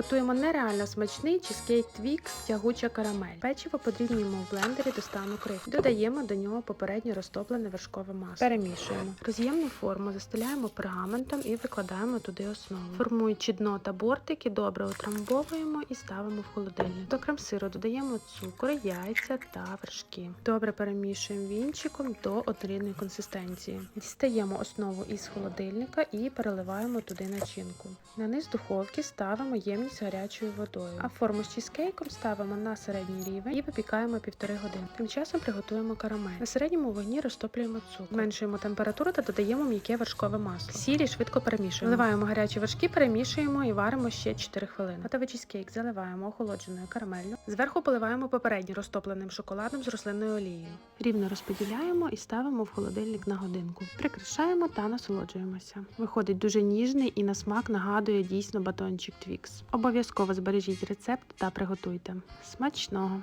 Готуємо нереально смачний чизкейк твікс тягуча карамель. Печиво подрібнюємо в блендері до стану крихти. Додаємо до нього попередньо розтоплене вершкове масло. Перемішуємо. Роз'ємну форму застеляємо пергаментом і викладаємо туди основу. Формуючи дно та бортики, добре утрамбовуємо і ставимо в холодильник. До крем-сиру додаємо цукор, яйця та вершки. Добре перемішуємо вінчиком до однорідної консистенції. Дістаємо основу із холодильника і переливаємо туди начинку. На низ духовки ставимо ємність з гарячою водою, а форму з чізкейком ставимо на середній рівень і випікаємо півтори години. Тим часом приготуємо карамель. На середньому вогні розтоплюємо цукор, зменшуємо температуру та додаємо м'яке вершкове масло. Сіль і швидко перемішуємо. Вливаємо гарячі вершки, перемішуємо і варимо ще 4 хвилини. Готовий чізкейк заливаємо охолодженою карамеллю. Зверху поливаємо попередньо розтопленим шоколадом з рослинною олією. Рівно розподіляємо і ставимо в холодильник на годинку. Прикрашаємо та насолоджуємося. Виходить дуже ніжний і на смак нагадує дійсно батончик Твікс. Обов'язково збережіть рецепт та приготуйте. Смачного!